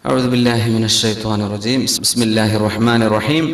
أعوذ بالله من الشيطان الرجيم بسم الله الرحمن الرحيم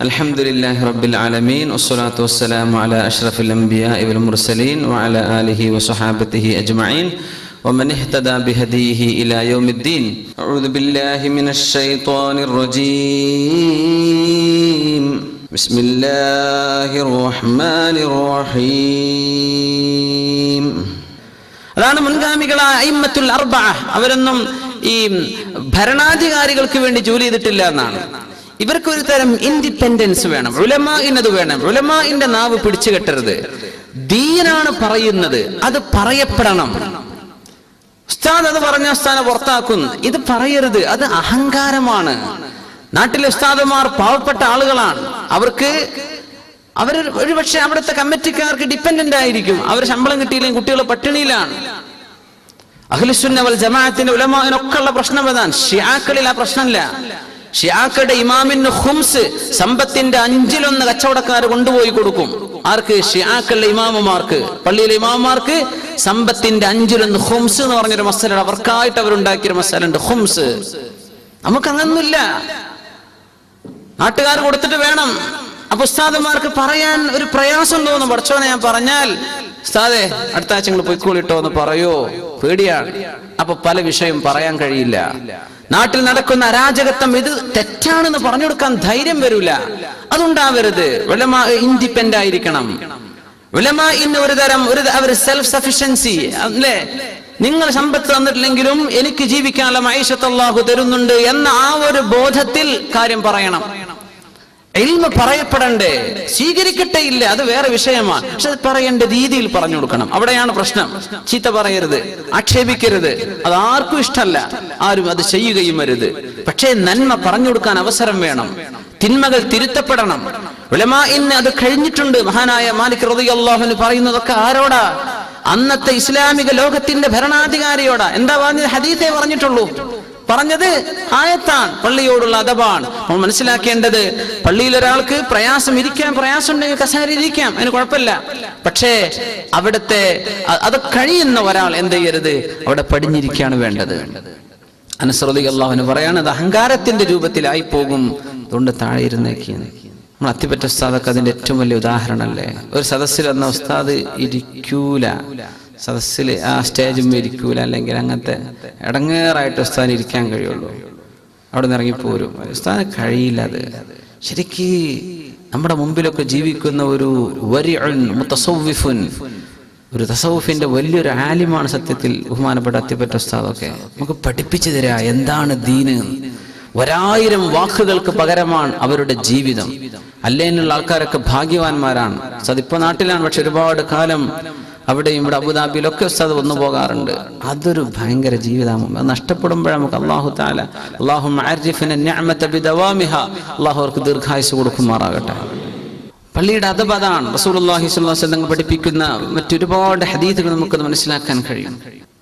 الحمد لله رب العالمين والصلاة والسلام على أشرف الأنبياء والمرسلين وعلى آله وصحابته أجمعين ومن اهتدى بهديه إلى يوم الدين أعوذ بالله من الشيطان الرجيم بسم الله الرحمن الرحيم അതാണ് മുൻഗാമികളായ അയിമത്തുൽ അർബ അവരൊന്നും ഈ ഭരണാധികാരികൾക്ക് വേണ്ടി ജോലി ചെയ്തിട്ടില്ല എന്നാണ്. ഇവർക്ക് ഒരു തരം ഇൻഡിപെൻഡൻസ് വേണം. ഉലമാഇനത് വേണം. ഉലമാഇന്റെ നാവ് പിടിച്ചു കെട്ടരുത്. ദീനാണ് പറയുന്നത്. അത് പറയപ്പെടണം. ഉസ്താദ് അത് പറഞ്ഞ ഉസ്താനെ പുറത്താക്കുന്നു ഇത് പറയരുത്. അത് അഹങ്കാരമാണ്. നാട്ടിലെ ഉസ്താദുമാർ പാവപ്പെട്ട ആളുകളാണ്. അവർക്ക് അവർ ഒരുപക്ഷെ അവിടുത്തെ കമ്മിറ്റിക്കാർക്ക് ഡിപ്പെൻഡന്റ് ആയിരിക്കും. അവർ ശമ്പളം കിട്ടിയില്ലെങ്കിൽ കുട്ടികൾ പട്ടിണിയിലാണ്. അഖിലുസുന്ന വൽ ജമാഅത്തിന്റെ ഉലമാനൊക്കെയുള്ള പ്രശ്നം അതാണ്. ഷിയാക്കളിൽ ആ പ്രശ്നമില്ല. ഷിയാക്കളുടെ ഇമാമിന് ഹുംസ് സമ്പത്തിന്റെ അഞ്ചിലൊന്ന് കച്ചവടക്കാർ കൊണ്ടുപോയി കൊടുക്കും. ആർക്ക്? ഷിയാക്കളുടെ ഇമാമുമാർക്ക്. പള്ളിയിലെ ഇമാമുമാർക്ക് സമ്പത്തിന്റെ അഞ്ചിലൊന്ന് ഹുംസ് എന്ന് പറഞ്ഞൊരു മസാല അവർക്കായിട്ട് അവരുണ്ടാക്കിയൊരു മസാല ഉണ്ട് ഹുംസ് നമുക്ക് അങ്ങനൊന്നുമില്ല നാട്ടുകാർ കൊടുത്തിട്ട് വേണം. അപ്പൊ ഉസ്താദന്മാർക്ക് പറയാൻ ഒരു പ്രയാസം തോന്നും. പഠിച്ചോനെ ഞാൻ പറഞ്ഞാൽ ഉസ്താദെ അടുത്ത ആഴ്ച നിങ്ങൾ പൊയ്ക്കോളിട്ടോ എന്ന് പറയോ? പേടിയാണ് അപ്പൊ പല വിഷയം പറയാൻ കഴിയില്ല. നാട്ടിൽ നടക്കുന്ന അരാജകത്വം ഇത് തെറ്റാണെന്ന് പറഞ്ഞു കൊടുക്കാൻ ധൈര്യം വരൂല. അതുണ്ടാവരുത്. വിലമാ ഇൻഡിപെൻഡ് ആയിരിക്കണം. വിലമ ഇന്ന് ഒരു തരം ഒരു അവർ സെൽഫ് സഫിഷ്യൻസി അല്ലേ? നിങ്ങൾ സമ്പത്ത് തന്നിട്ടില്ലെങ്കിലും എനിക്ക് ജീവിക്കാനുള്ള മൈഷത്തല്ലാഹു തരുന്നുണ്ട് എന്ന ആ ഒരു ബോധത്തിൽ കാര്യം പറയണം. എൽമ പറയപ്പെടണ്ടേ? സ്വീകരിക്കട്ടെ ഇല്ല അത് വേറെ വിഷയമാണ്. പക്ഷെ പറയേണ്ട രീതിയിൽ പറഞ്ഞു കൊടുക്കണം. അവിടെയാണ് പ്രശ്നം. ചീത്ത പറയരുത് ആക്ഷേപിക്കരുത്. അത് ആർക്കും ഇഷ്ടമല്ല. ആരും അത് ചെയ്യുകയും വരുത് പക്ഷേ നന്മ പറഞ്ഞു കൊടുക്കാൻ അവസരം വേണം. തിന്മകൾ തിരുത്തപ്പെടണം. വിളമ ഇന്ന് അത് കഴിഞ്ഞിട്ടുണ്ട്. മഹാനായ മാലിക് റളിയല്ലാഹു പറയുന്നതൊക്കെ ആരോടാ? അന്നത്തെ ഇസ്ലാമിക ലോകത്തിന്റെ ഭരണാധികാരിയോടാ. എന്താ പറഞ്ഞത്? ഹദീസേ പറഞ്ഞിട്ടുള്ളൂ. പറഞ്ഞത് ആയത്താണ് പള്ളിയോടുള്ള അദബാണ്. നമ്മൾ മനസ്സിലാക്കേണ്ടത് പള്ളിയിൽ ഒരാൾക്ക് പ്രയാസം ഇരിക്കാം പ്രയാസം ഉണ്ടെങ്കിൽ കസാരി ഇരിക്കാം അതിന് കുഴപ്പമില്ല. പക്ഷേ അവിടുത്തെ അത് കഴിയുന്ന ഒരാൾ എന്ത് ചെയ്യരുത്? അവിടെ പടിഞ്ഞിരിക്കുകയാണ് വേണ്ടത്. അനുസൃതി അള്ളാഹുവിന് പറയാണ് അത് അഹങ്കാരത്തിന്റെ രൂപത്തിലായി പോകും. അതുകൊണ്ട് താഴെ ഇരുന്നേക്കി. നമ്മൾ അത്തിപ്പറ്റ ഉസ്താദൊക്കെ അതിന്റെ ഏറ്റവും വലിയ ഉദാഹരണമല്ലേ? ഒരു സദസ്സിൽ വന്ന ഉസ്താദ് ഇരിക്കൂല. സദസ്സിൽ ആ സ്റ്റേജും ഇരിക്കൂല അല്ലെങ്കിൽ അങ്ങനത്തെ ഇടങ്ങേറായിട്ട് ഉസ്താദിന് ഇരിക്കാൻ കഴിയുള്ളൂ. അവിടെ നിന്ന് ഇറങ്ങിപ്പോരും. ഉസ്താദിന് കഴിയില്ല അത്. ശരിക്ക് നമ്മുടെ മുമ്പിലൊക്കെ ജീവിക്കുന്ന ഒരു വരിഉൻ മുത്തസവ്വിഫുൻ ഒരു തസൗഫിന്റെ വലിയൊരു ആലിമാണ് സത്യത്തിൽ ബഹുമാനപ്പെട്ട അത്തിപ്പറ്റ ഉസ്താദൊക്കെ. നമുക്ക് പഠിപ്പിച്ചു തരാ എന്താണ് ദീന്. ഒരായിരം വാക്കുകൾക്ക് പകരമാണ് അവരുടെ ജീവിതം. അല്ലേനുള്ള ആൾക്കാരൊക്കെ ഭാഗ്യവാന്മാരാണ്. സതിപ്പോ നാട്ടിലാണ് പക്ഷെ ഒരുപാട് കാലം അവിടെയും ഇവിടെ അബുദാബിയിലൊക്കെ ഉസ്താദ് വന്നു പോകാറുണ്ട്. അതൊരു ഭയങ്കര ജീവിതമാണ് അത് നഷ്ടപ്പെടുമ്പോഴേ നമുക്ക് അള്ളാഹു താല അള്ളാഹു അള്ളാഹു അവർക്ക് ദീർഘായുസ് കൊടുക്കുമാറാകട്ടെ. പള്ളിയുടെ റസൂലുള്ളാഹി സ്വല്ലല്ലാഹു അലൈഹി വസല്ലം പഠിപ്പിക്കുന്ന മറ്റൊരുപാട് ഹദീസുകൾ നമുക്ക് മനസ്സിലാക്കാൻ കഴിയും.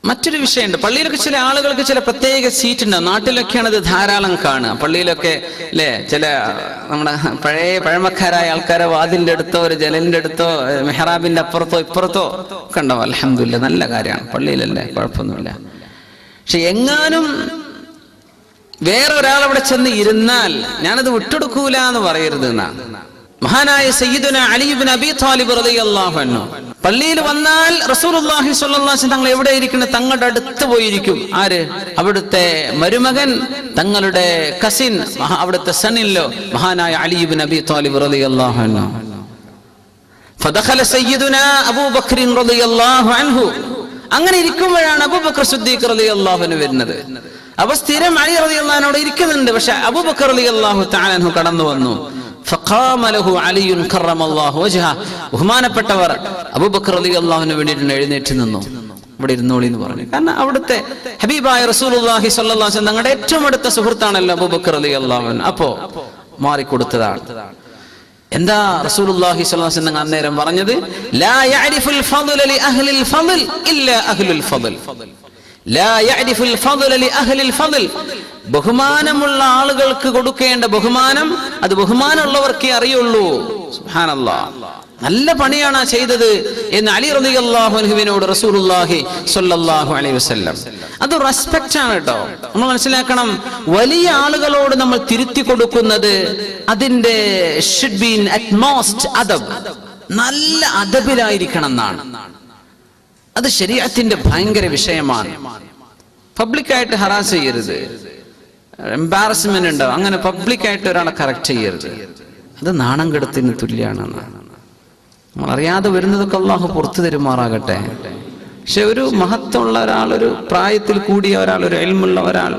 മറ്റൊരു വിഷയമുണ്ട്. പള്ളിയിലൊക്കെ ചില ആളുകൾക്ക് ചില പ്രത്യേക സീറ്റ് ഉണ്ട് നാട്ടിലൊക്കെയാണ് ഇത് ധാരാളം കാണുക. പള്ളിയിലൊക്കെ അല്ലേ ചില നമ്മുടെ പഴയ പഴമക്കാരായ ആൾക്കാരെ വാതിലിന്റെ അടുത്തോ ഒരു ജനലിന്റെ അടുത്തോ മെഹ്റാബിന്റെ അപ്പുറത്തോ ഇപ്പുറത്തോ കണ്ടോ അലഹമില്ല നല്ല കാര്യമാണ്. പള്ളിയിലല്ലേ കുഴപ്പമൊന്നുമില്ല. പക്ഷെ എങ്ങാനും വേറെ ഒരാൾ അവിടെ ചെന്ന് ഇരുന്നാൽ ഞാനത് വിട്ടെടുക്കൂല എന്ന് പറയരുത് എന്നാണ്. മഹാനായ സയ്യിദുന അലിബിൻ അബി താലിബ് റളിയല്ലാഹു അൻഹു. പള്ളിയിൽ വന്നാൽ റസൂലുള്ളാഹി സ്വല്ലല്ലാഹു അലൈഹി തങ്ങൾ എവിടെ ഇരിക്കുന്ന തങ്ങളുടെ അടുത്ത് പോയിരിക്കും. ആര്? അവിടുത്തെ മരുമകൻ തങ്ങളുടെ കസിൻ അവിടുത്തെ സണ്ണിലോ മഹാനായ അലിബിൻ അബി താലിബ് റളിയല്ലാഹു അൻഹു. ഫദഖല സയ്യിദുന അബൂബക്കറിൻ റളിയല്ലാഹു അൻഹു. അങ്ങനെ ഇരിക്കുമ്പോഴാണ് അബൂബക്കർ സിദ്ദീഖ് റളിയല്ലാഹു അൻഹു വരുന്നത്. അപ്പൊ സ്ഥിരം അലി റളിയല്ലാഹുവിനോട് ഇരിക്കുന്നുണ്ട്. പക്ഷെ അബൂബക്കർ റളിയല്ലാഹു തആല കടന്നു വന്നു. ബഹുമാനപ്പെട്ടവർ അബൂബക്കർ അലി അള്ളാഹുവിന് വേണ്ടിയിട്ട് എഴുന്നേറ്റ് നിന്നു. ഇവിടെ ഇരുന്നോളി എന്ന് പറഞ്ഞു. കാരണം അവിടുത്തെ ഹബീബായ റസൂലുല്ലാഹി സ്വല്ലാസ് ഞങ്ങളുടെ ഏറ്റവും അടുത്ത സുഹൃത്താണല്ലോ അബൂബക്കർ അലി അള്ളാഹുൻ അപ്പോ മാറിക്കൊടുത്തതാണ്. എന്താ റസൂലുള്ളാഹി അലൈഹി അന്നേരം പറഞ്ഞത്? ലാ യഅരിഫുൽ ഫളു ലി അഹ്ലിൽ ഫളൽ ഇല്ലാ അഹ്ലുൽ ഫളൽ ബഹുമാനമുള്ള ആളുകൾക്ക് കൊടുക്കേണ്ട ബഹുമാനം അത് ബഹുമാനമുള്ളവർക്കേ അറിയുള്ളൂ. നല്ല പണിയാണ് ചെയ്തത് എന്ന് അലി റബി അത് റെസ്പെക്റ്റ് ആണ് കേട്ടോ. നമ്മൾ മനസ്സിലാക്കണം വലിയ ആളുകളോട് നമ്മൾ തിരുത്തി കൊടുക്കുന്നത് അതിന്റെ ഷുഡ് ബീൻ അറ്റ്മോസ്റ്റ് അതബ് നല്ല അതബിലായിരിക്കണം എന്നാണ്. അത് ശരീരത്തിന്റെ ഭയങ്കര വിഷയമാണ്. പബ്ലിക്കായിട്ട് ഹറാസ് ചെയ്യരുത്. എംബാരസ്മെന്റ് ഉണ്ടാവും അങ്ങനെ പബ്ലിക്കായിട്ട് ഒരാളെ കറക്റ്റ് ചെയ്യരുത്. അത് നാണം കെടുത്തിന് നമ്മൾ അറിയാതെ വരുന്നതൊക്കെ അള്ളാഹു പുറത്തു തരുമാറാകട്ടെ. പക്ഷെ ഒരു മഹത്വമുള്ള ഒരാൾ ഒരു പ്രായത്തിൽ കൂടിയ ഒരാൾ ഒരു എൽമുള്ള ഒരാൾ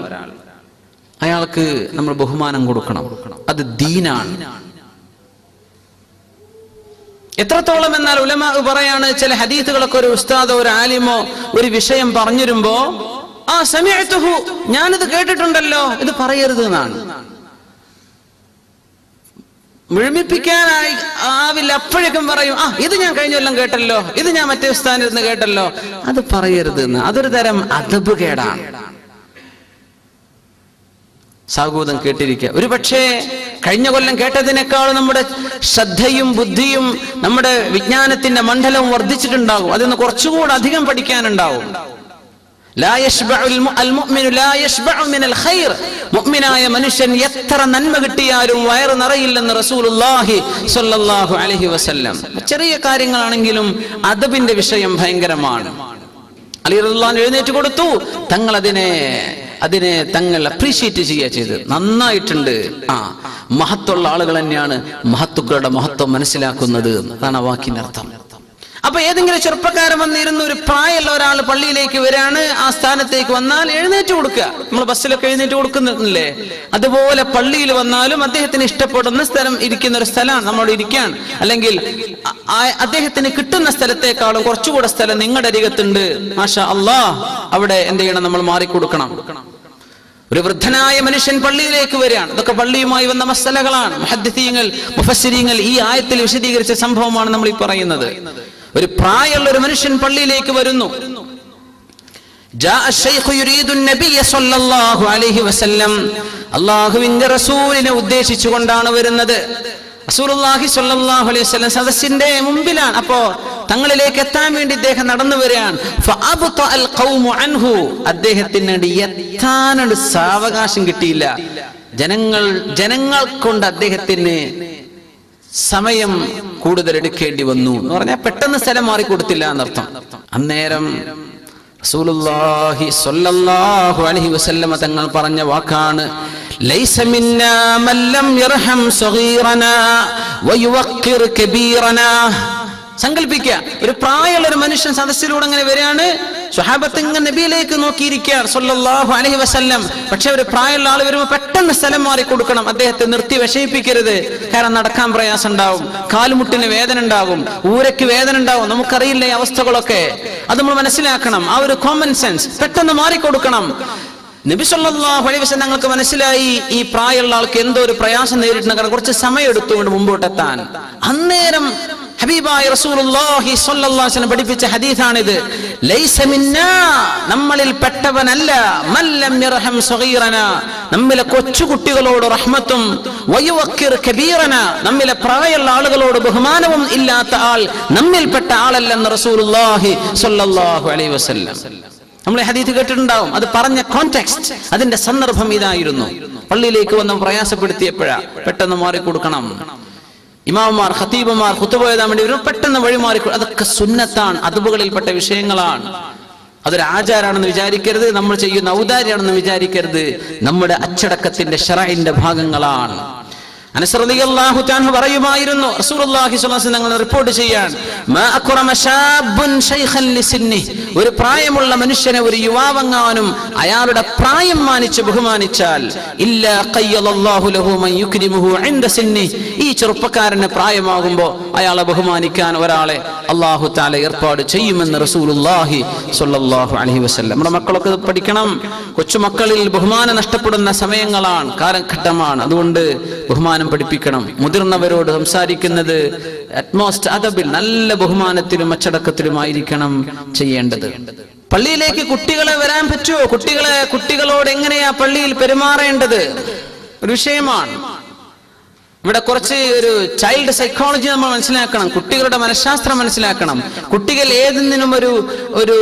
അയാൾക്ക് നമ്മൾ ബഹുമാനം കൊടുക്കണം. അത് ദീനാണ്. എത്രത്തോളം എന്നാൽ ഉലമ പറയാണ് ചില ഹദീത്തുകളൊക്കെ ഒരു ഉസ്താദോ ഒരു ആലിമോ ഒരു വിഷയം പറഞ്ഞിരുമ്പോ ആ സമയത്തുഹു ഞാനിത് കേട്ടിട്ടുണ്ടല്ലോ ഇത് പറയരുത് എന്നാണ്. മുഴുമിപ്പിക്കാനായി ആവില്ല അപ്പോഴേക്കും പറയും ആ ഇത് ഞാൻ കഴിഞ്ഞ കൊല്ലം കേട്ടല്ലോ ഇത് ഞാൻ മറ്റേ സ്ഥാനത്ത് കേട്ടല്ലോ. അത് പറയരുത് എന്ന്. അതൊരു തരം അതബ് കേടാണ്. സാഗൂതം കേട്ടിരിക്കുക. ഒരു പക്ഷേ കഴിഞ്ഞ കൊല്ലം കേട്ടതിനേക്കാൾ നമ്മുടെ ശ്രദ്ധയും ബുദ്ധിയും നമ്മുടെ വിജ്ഞാനത്തിന്റെ മണ്ഡലവും വർദ്ധിച്ചിട്ടുണ്ടാകും. അതിൽ നിന്ന് കുറച്ചുകൂടെ അധികം പഠിക്കാനുണ്ടാവും. മുഅ്മിനായ മനുഷ്യൻ എത്ര നന്മ കിട്ടിയാലും വയറ് നിറയില്ലെന്ന് റസൂലുള്ളാഹി സ്വല്ലല്ലാഹു അലൈഹി വസല്ലം. ചെറിയ കാര്യങ്ങളാണെങ്കിലും അദബിന്റെ വിഷയം ഭയങ്കരമാണ്. അലി റസൂലുള്ളാഹി എഴുന്നേറ്റ് കൊടുത്തു. തങ്ങൾ അതിനെ അതിനെ തങ്ങൾ അപ്രീഷിയേറ്റ് ചെയ്യുക ചെയ്ത് നന്നായിട്ടുണ്ട്. ആ മഹത്വമുള്ള ആളുകൾ തന്നെയാണ് മഹത്തുക്കളുടെ മഹത്വം മനസ്സിലാക്കുന്നത്. അതാണ് ആ വാക്കിന്റെ അർത്ഥം. അപ്പൊ ഏതെങ്കിലും ചെറുപ്പക്കാരൻ വന്നിരുന്ന ഒരു പ്രായമുള്ള ഒരാൾ പള്ളിയിലേക്ക് വരാണ് ആ സ്ഥാനത്തേക്ക് വന്നാൽ എഴുന്നേറ്റ് കൊടുക്കുക. നമ്മൾ ബസ്സിലൊക്കെ എഴുന്നേറ്റ് കൊടുക്കുന്നില്ലേ? അതുപോലെ പള്ളിയിൽ വന്നാലും അദ്ദേഹത്തിന് ഇഷ്ടപ്പെടുന്ന സ്ഥലം ഇരിക്കുന്ന ഒരു സ്ഥലമാണ് നമ്മൾ ഇരിക്കാൻ. അല്ലെങ്കിൽ അദ്ദേഹത്തിന് കിട്ടുന്ന സ്ഥലത്തേക്കാളും കുറച്ചുകൂടെ സ്ഥലം നിങ്ങളുടെ അരികത്തുണ്ട്. മാഷാ അള്ളാ അവിടെ എന്ത് ചെയ്യണം നമ്മൾ മാറിക്കൊടുക്കണം. ഒരു വൃദ്ധനായ മനുഷ്യൻ പള്ളിയിലേക്ക് വരികയാണ്. ഇതൊക്കെ പള്ളിയുമായി വന്ന മസലകളാണ്. മുഹദ്ദിസീങ്ങൾ മുഫസ്സിരീങ്ങൾ ഈ ആയത്തിൽ വിശദീകരിച്ച സംഭവമാണ് നമ്മൾ ഈ പറയുന്നത്. ഒരു പ്രായമുള്ള ഒരു മനുഷ്യൻ പള്ളിയിലേക്ക് വരുന്നു. അള്ളാഹുവിന്റെ റസൂലിനെ ഉദ്ദേശിച്ചുകൊണ്ടാണ് വരുന്നത്. റസൂലുള്ളാഹി സ്വല്ലല്ലാഹു അലൈഹി വസല്ലം സദസ്സിന്റെ മുമ്പിലാണ്. അപ്പോ തങ്ങളിലേക്ക് എത്താൻ വേണ്ടി ഇദ്ദേഹം നടന്നു വരികയാണ്. അൻഹു. അദ്ദേഹത്തിന് വേണ്ടി എത്താനൊരു സാവകാശം കിട്ടിയില്ല. ജനങ്ങൾ ജനങ്ങൾ കൊണ്ട് അദ്ദേഹത്തിന് സമയം കൂടുതൽ എടുക്കേണ്ടി വന്നു എന്ന് പറഞ്ഞാൽ പെട്ടെന്ന് സ്ഥലം മാറി കൊടുത്തില്ല എന്നർത്ഥം. അന്നേരം റസൂലുള്ളാഹി സ്വല്ലല്ലാഹു അലൈഹി വസല്ലമ തങ്ങൾ പറഞ്ഞ വാക്കാണ് ലൈസ മിന്നാ മല്ലം യർഹം സഗീറനാ കബീറനാ. സങ്കല്പിക്കുക. ഒരു പ്രായമുള്ള ഒരു മനുഷ്യൻ സദസ്സിലൂടെ അങ്ങനെ വരികയാണ്. സുഹാബത്ത് ഇങ്ങനെ നബിയിലേക്ക് നോക്കിയിരിക്കുകയാണ്. അലൈഹി വസല്ലം. പക്ഷെ ഒരു പ്രായമുള്ള ആൾ വരുമ്പോൾ പെട്ടെന്ന് സ്ഥലം മാറി കൊടുക്കണം അദ്ദേഹത്തെ നിർത്തി വിഷയിപ്പിക്കരുത് കാരണം നടക്കാൻ പ്രയാസം ഉണ്ടാവും കാലുമുട്ടിന് വേദന ഉണ്ടാകും ഊരയ്ക്ക് വേദന ഉണ്ടാവും. നമുക്കറിയില്ല ഈ അവസ്ഥകളൊക്കെ. അത് നമ്മൾ മനസ്സിലാക്കണം. ആ ഒരു കോമൺ സെൻസ് പെട്ടെന്ന് മാറിക്കൊടുക്കണം. നബി സല്ലല്ലാഹു അലൈഹി ഞങ്ങൾക്ക് മനസ്സിലായി. ഈ പ്രായമുള്ള ആൾക്ക് എന്തോ ഒരു പ്രയാസം നേരിട്ടുണ്ടെങ്കിൽ കുറച്ച് സമയം എടുത്തുകൊണ്ട് മുമ്പോട്ടെത്താൻ. അന്നേരം ഹബീബായ റസൂലുള്ളാഹി സ്വല്ലല്ലാഹു അലൈഹി പഠിപ്പിച്ച ഹദീസാണിത്. ലൈസ മിന്നാ നമ്മളിൽ പെട്ടവനല്ല. മല്ലം യർഹം സഗീറന. നമ്മിലെ കൊച്ചു കുട്ടികളോട് റഹ്മത്തും വയുവക്കിർ കബീറന. നമ്മിലെ പ്രായമുള്ള ആളുകളോട് ബഹുമാനവും ഇല്ലാത്ത ആൾ നമ്മിൽപ്പെട്ട ആളല്ലെന്ന് റസൂലുള്ളാഹി സ്വല്ലല്ലാഹു അലൈഹി വസല്ലം. നമ്മൾ ഹദീത്ത് കേട്ടിട്ടുണ്ടാവും. അത് പറഞ്ഞ കോണ്ടെക്സ്റ്റ് അതിന്റെ സന്ദർഭം ഇതായിരുന്നു. പള്ളിയിലേക്ക് വന്ന് പ്രയാസപ്പെടുത്തിയപ്പോഴാ പെട്ടെന്ന് മാറിക്കൊടുക്കണം. ഇമാമാർ ഖത്തീബുമാർ ഖുത്തുബ എഴുതാൻ വേണ്ടി വരും പെട്ടെന്ന് വഴി മാറി അതൊക്കെ സുന്നത്താണ് അതുപകളിൽപ്പെട്ട വിഷയങ്ങളാണ്. അതൊരു ആചാരാണെന്ന് വിചാരിക്കരുത് നമ്മൾ ചെയ്യുന്ന ഔദാര്യാണെന്ന് വിചാരിക്കരുത്. നമ്മുടെ അച്ചടക്കത്തിന്റെ ഷറയിന്റെ ഭാഗങ്ങളാണ്. അനസ് റളിയല്ലാഹു തആല പറയുമായിരുന്നു റസൂലുള്ളാഹി അലൈഹി വസല്ലം റിപ്പോർട്ട് ചെയ്യാൻ. ഒരു പ്രായമുള്ള മനുഷ്യനെ ഒരു യുവാവെങ്ങാനും അയാളുടെ പ്രായം മാനിച്ച് ബഹുമാനിച്ചാൽ ഇല്ല ഈ ചെറുപ്പക്കാരന് പ്രായമാകുമ്പോൾ അയാളെ ബഹുമാനിക്കാൻ ഒരാളെ അള്ളാഹു താല ഏർപ്പാട് ചെയ്യുമെന്ന് റസൂലുള്ളാഹി സ്വല്ലല്ലാഹു അലൈഹി വസല്ലം. നമ്മുടെ മക്കളൊക്കെ പഠിക്കണം. കൊച്ചുമക്കളിൽ ബഹുമാനം നഷ്ടപ്പെടുന്ന സമയങ്ങളാണ് കാലഘട്ടമാണ്. അതുകൊണ്ട് ബഹുമാനം പഠിപ്പിക്കണം. മുതിർന്നവരോട് സംസാരിക്കുന്നത് അറ്റ്മോസ്റ്റ് അതബിൽ നല്ല ബഹുമാനത്തിലും അച്ചടക്കത്തിലുമായിരിക്കണം ചെയ്യേണ്ടത്. പള്ളിയിലേക്ക് കുട്ടികളെ വരാൻ പറ്റുമോ? കുട്ടികളെ കുട്ടികളോട് എങ്ങനെയാ പള്ളിയിൽ പെരുമാറേണ്ടത്? ഒരു വിഷയമാണ്. ഇവിടെ കുറച്ച് ഒരു ചൈൽഡ് സൈക്കോളജി നമ്മൾ മനസ്സിലാക്കണം. കുട്ടികളുടെ മനഃശാസ്ത്രം മനസ്സിലാക്കണം. കുട്ടികൾ ഏതിനും ഒരു ഒരു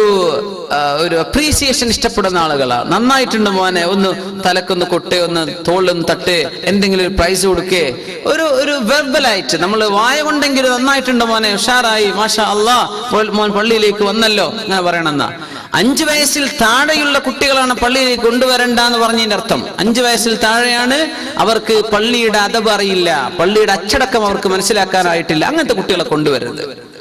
ഒരു അപ്രീസിയേഷൻ ഇഷ്ടപ്പെടുന്ന ആളുകളാണ് നന്നായിട്ടുണ്ട് മോനെ ഒന്ന് തലക്കൊന്ന് കൊട്ടേ ഒന്ന് തോളിലൊന്ന് തട്ടേ എന്തെങ്കിലും ഒരു പ്രൈസ് കൊടുക്കേ. ഒരു ഒരു വെർബലായിട്ട് നമ്മൾ വായ കൊണ്ടെങ്കിലും നന്നായിട്ടുണ്ട് മോനെ ഉഷാറായി മാഷ അള്ളാ മോൻ പള്ളിയിലേക്ക് വന്നല്ലോ അങ്ങനെ പറയണമെന്നാ അഞ്ചു വയസ്സിൽ താഴെയുള്ള കുട്ടികളാണ് പള്ളിയിലേക്ക് കൊണ്ടുവരണ്ട എന്ന് പറഞ്ഞതിന്റെ അർത്ഥം. അഞ്ചു വയസ്സിൽ താഴെയാണ് അവർക്ക് പള്ളിയുടെ അതവ് അറിയില്ല. പള്ളിയുടെ അച്ചടക്കം അവർക്ക് മനസ്സിലാക്കാനായിട്ടില്ല. അങ്ങനത്തെ കുട്ടികളെ കൊണ്ടുവരരുത്.